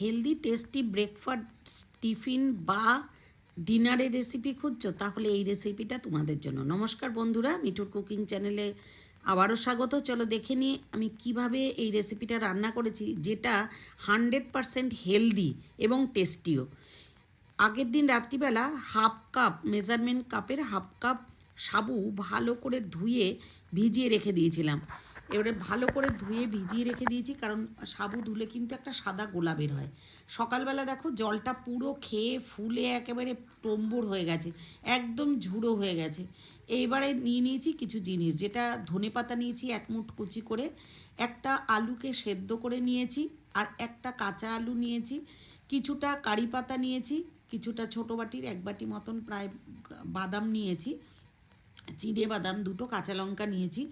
Healthy tasty breakfast tiffin বা ডিনারের recipe খুঁজছো, তাহলে এই রেসিপিটা তোমাদের জন্য। নমস্কার বন্ধুরা, মিঠুর কুকিং চ্যানেলে আবারও স্বাগত। চলো দেখে নিই আমি কীভাবে এই রেসিপিটা রান্না করেছি, যেটা হান্ড্রেড পারসেন্ট হেলদি এবং টেস্টিও আগের দিন রাত্রিবেলা হাফ কাপ মেজারমেন্ট কাপের হাফ কাপ সাবু ভালো করে ধুয়ে ভিজিয়ে রেখে দিয়েছিলাম। এবারে ভালো করে ধুয়ে ভিজিয়ে রেখে দিয়েছি, কারণ সাবু ধুলে কিন্তু একটা সাদা গোলা বের হয়। সকালবেলা দেখো জলটা পুরো খেয়ে ফুলে একেবারে টম্বুর হয়ে গেছে, একদম ঝুড়ো হয়ে গেছে। এইবারে নিয়ে নিয়েছি কিছু জিনিস, যেটা ধনে পাতা নিয়েছি এক মুঠ কুচি করে, একটা আলুকে সেদ্ধ করে নিয়েছি, আর একটা কাঁচা আলু নিয়েছি, কিছুটা কারি পাতা নিয়েছি, কিছুটা ছোটো বাটির এক বাটি মতন প্রায় বাদাম নিয়েছি, চিড়ে বাদাম দুটো, কাঁচা লঙ্কা নিয়েছি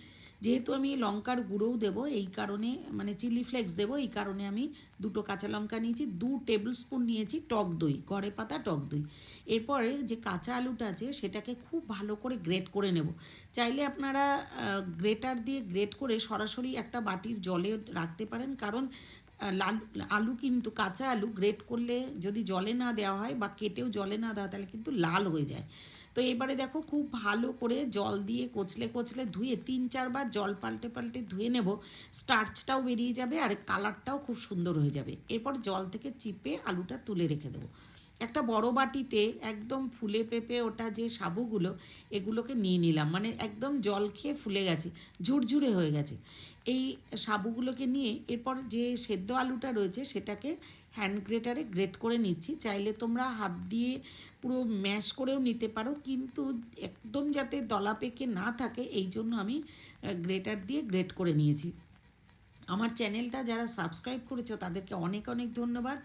যেহেতু আমি লঙ্কার গুঁড়োও দেবো, এই কারণে মানে চিলি ফ্লেক্স দেবো, এই কারণে আমি দুটো কাঁচা লঙ্কা নিয়েছি, দু টেবিল স্পুন নিয়েছি টক দই ঘরে পাতা টক দই। এরপরে যে কাঁচা আলুটা আছে, সেটাকে খুব ভালো করে গ্রেট করে নেব। চাইলে আপনারা গ্রেটার দিয়ে গ্রেট করে সরাসরি একটা বাটির জলে রাখতে পারেন, কারণ আলু কিন্তু কাঁচা আলু গ্রেট করলে যদি জলে না দেওয়া হয় বা কেটেও জলে না দেওয়া তাহলে কিন্তু লাল হয়ে যায়। তো এবারে দেখো খুব ভালো করে জল দিয়ে কচলে কচলে ধুয়ে তিন চারবার জল পাল্টে পাল্টে ধুয়ে নেব স্টার্চটাও বেরিয়ে যাবে আর কালারটাও খুব সুন্দর হয়ে যাবে। এরপর জল থেকে চিপে আলুটা তুলে রেখে দেবো। একটা বড় বাটিতে একদম ফুলে পেঁপে ওটা যে সাবুগুলো এগুলোকে নিয়ে নিলাম। মানে একদম জল খেয়ে ফুলে গেছে, ঝুরঝুরে হয়ে গেছে। এই সাবুগুলোকে নিয়ে এরপর যে সেদ্ধ আলুটা রয়েছে সেটাকে হ্যান্ড গ্রেটারে গ্রেট করে নিচ্ছি। চাইলে তোমরা হাত দিয়ে পুরো ম্যাশ করেও নিতে পারো, কিন্তু একদম যাতে দলা পেকে না থাকে, এই জন্য আমি গ্রেটার দিয়ে গ্রেট করে নিয়েছি। আমার চ্যানেলটা যারা সাবস্ক্রাইব করেছ, তাদেরকে অনেক অনেক ধন্যবাদ।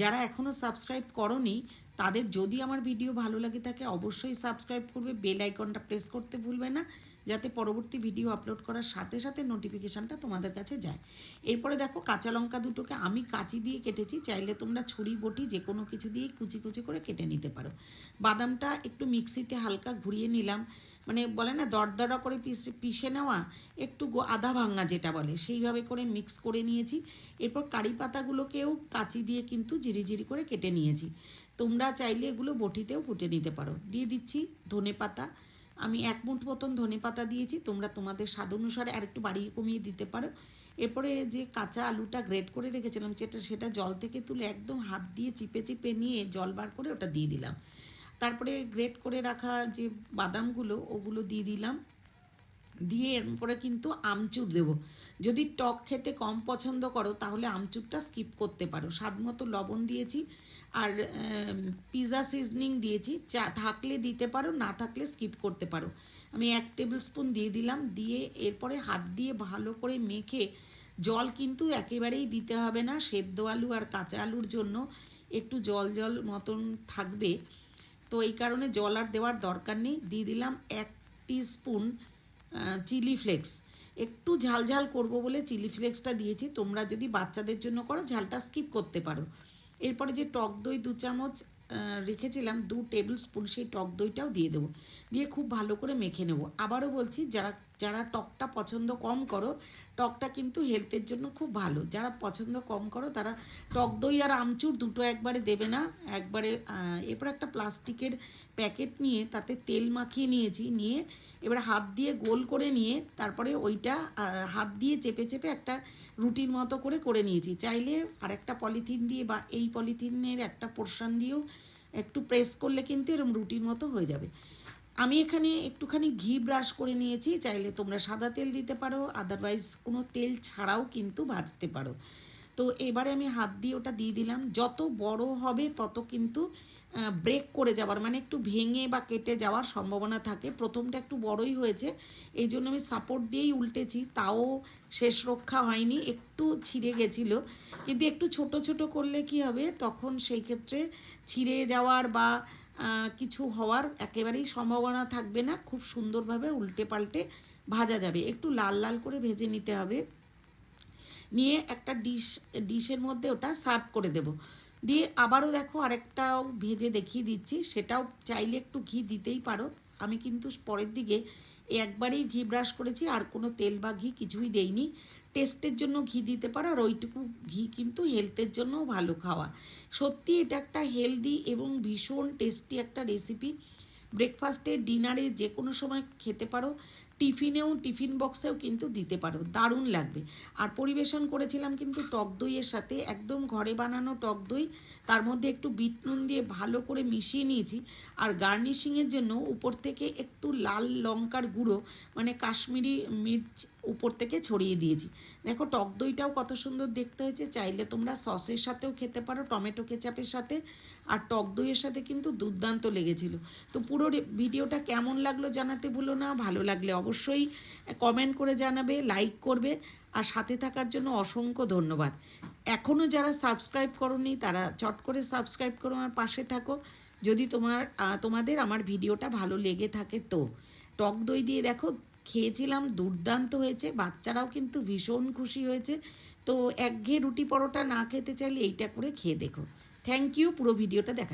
যারা এখনও সাবস্ক্রাইব করনি তাদের যদি আমার ভিডিও ভালো লাগে থাকে অবশ্যই সাবস্ক্রাইব করবে বেল আইকনটা প্রেস করতে ভুলবে না, যাতে পরবর্তী ভিডিও আপলোড করার সাথে সাথে নোটিফিকেশানটা তোমাদের কাছে যায়। এরপরে দেখো, কাঁচা লঙ্কা দুটোকে আমি কাঁচি দিয়ে কেটেছি, চাইলে তোমরা ছুরি, বটি যে কোনো কিছু দিয়ে কুচি কুচি করে কেটে নিতে পারো। বাদামটা একটু মিক্সিতে হালকা ঘুরিয়ে নিলাম মানে বলে না, দরদরা করে পিসে পিষে নেওয়া, একটু আধা ভাঙা যেটা বলে, সেইভাবে করে মিক্স করে নিয়েছি। এরপর কারি পাতাগুলোকেও কাঁচি দিয়ে কিন্তু জিরি করে কেটে নিয়েছি। তোমরা চাইলে এগুলো বটিতেও কুটে নিতে পারো। দিয়ে দিচ্ছি ধনে পাতা। আমি এক মুঠ মতন ধনে পাতা দিয়েছি, তোমরা তোমাদের স্বাদ অনুসারে আর একটু বাড়িয়ে কমিয়ে দিতে পারো। এরপরে যে কাঁচা আলুটা গ্রেট করে রেখেছিলাম, সেটা সেটা জল থেকে তুলে একদম হাত দিয়ে চিপে চিপে নিয়ে জল বার করে ওটা দিয়ে দিলাম। তারপরে গ্রেট করে রাখা যে বাদামগুলো, ওগুলো দিয়ে দিলাম। দিয়ে এরপরে কিন্তু আমচুর দেব। যদি টক খেতে কম পছন্দ করো, তাহলে আমচুরটা স্কিপ করতে পারো। স্বাদ মতো লবণ দিয়েছি আর পিৎজা সিজনিং দিয়েছি। চা, থাকলে দিতে পারো, না থাকলে স্কিপ করতে পারো। আমি এক টেবিল স্পুন দিয়ে দিলাম, দিয়ে এরপরে হাত দিয়ে ভালো করে মেখে, জল কিন্তু একেবারেই দিতে হবে না। সেদ্ধ আলু আর কাঁচা আলুর জন্য একটু জল জল মতন থাকবে। তো এই কারণে জল আর দেওয়ার দরকার নেই। দিয়ে দিলাম এক স্পুন চিলি ফ্লেক্স একটু ঝাল ঝাল করব বলে চিলি ফ্লেক্সটা দিয়েছি, তোমরা যদি বাচ্চাদের জন্য করো, ঝালটা স্কিপ করতে পারো। এরপরে যে টক দই দু চামচ রেখেছিলাম, দু টেবিল স্পুন সেই টক দইটাও দিয়ে দেবো। দিয়ে খুব ভালো করে মেখে নেব। আবারও বলছি, যারা যারা টকটা পছন্দ কম করো, টকটা কিন্তু হেলথের জন্য খুব ভালো। যারা পছন্দ কম করো, তারা টক দই আর আমচুর দুটো একবারে দেবে না। একবারে এরপর একটা প্লাস্টিকের প্যাকেট নিয়ে তাতে তেল মাখিয়ে নিয়েছি, নিয়ে এবার হাত দিয়ে গোল করে নিয়ে তারপরে ওইটা হাত দিয়ে চেপে চেপে একটা রুটির মতো করে করে নিয়েছি। চাইলে আর একটা পলিথিন দিয়ে বা এই পলিথিনের একটা পোর্শন দিয়েও একটু প্রেস করলে কিন্তু এরকম রুটির মতো হয়ে যাবে। আমি এখানে একটুখানি ঘি ব্রাশ করে নিয়েছি, চাইলে তোমরা সাদা তেল দিতে পারো আদারওয়াইজ কোনো তেল ছাড়াও কিন্তু ভাজতে পারো। তো এবারে আমি হাত দিয়ে ওটা দিয়ে দিলাম। যত বড় হবে তত কিন্তু ব্রেক করে যাওয়ার মানে একটু ভেঙে বা কেটে যাওয়ার সম্ভাবনা থাকে। প্রথমটা একটু বড়ই হয়েছে, এই জন্য আমি সাপোর্ট দিয়েই উল্টেছি, তাও শেষ রক্ষা হয়নি, একটু ছিঁড়ে গেছিল। কিন্তু একটু ছোট ছোট করলে কি হবে, তখন সেই ক্ষেত্রে ছিঁড়ে যাওয়ার বা কিছু হওয়ার একেবারেই সম্ভাবনা থাকবে না, খুব সুন্দরভাবে উল্টে পাল্টে ভাজা যাবে। একটু লাল লাল করে ভেজে নিতে হবে। নিয়ে একটা ডিশ ডিশের মধ্যে ওটা সার্ভ করে দেব। দিয়ে আবারও দেখো আরেকটাও ভেজে দেখিয়ে দিচ্ছি, সেটাও চাইলে একটু ঘি দিতেই পারো। আমি কিন্তু পরের দিকে একবারেই ঘি ব্রাশ করেছি, আর কোনো তেল বা ঘি কিছুই দেইনি। টেস্টের জন্য ঘি দিতে পারো, আর ওইটুকু ঘি কিন্তু হেলথের জন্যও ভালো খাওয়া। সত্যি এটা একটা হেলদি এবং ভীষণ টেস্টি একটা রেসিপি ব্রেকফাস্টে ডিনারে যে কোনো সময় খেতে পারো। টিফিনেও, টিফিন বক্সেও কিন্তু দিতে পারো। দারুণ লাগবে। আর পরিবেশন করেছিলাম কিন্তু টক দইয়ের সাথে। একদম ঘরে বানানো টক দই, তার মধ্যে একটু বিট নুন দিয়ে ভালো করে মিশিয়ে নিয়েছি। আর গার্নিশিংয়ের জন্য উপর থেকে একটু লাল লঙ্কার গুঁড়ো মানে কাশ্মীরি মির্চ উপর থেকে ছড়িয়ে দিয়েছি। দেখো, টক দইটাও কত সুন্দর দেখতে হয়েছে। চাইলে তোমরা সসের সাথেও খেতে পারো, টমেটো কেচাপের সাথে। আর টক দইয়ের সাথে কিন্তু দুর্দান্ত লেগেছিল। তো পুরো ভিডিওটা কেমন লাগল জানাতে ভুলো না, ভালো লাগলে অবশ্যই কমেন্ট করে জানাবে লাইক করবে, আর সাথে থাকার জন্য অসংখ্য ধন্যবাদ। এখনও যারা সাবস্ক্রাইব করনি, তারা চট করে সাবস্ক্রাইব করো আমার পাশে থাকো। যদি তোমার তোমাদের আমার ভিডিওটা ভালো লেগে থাকে তো। টক দই দিয়ে দেখো, খেয়েছিলাম, দুর্দান্ত হয়েছে, বাচ্চারাও কিন্তু ভীষণ খুশি হয়েছে। তো একঘেয়ে রুটি পরোটা না খেতে চাইলে এইটা করে খেয়ে দেখো। থ্যাংক ইউ পুরো ভিডিওটা দেখা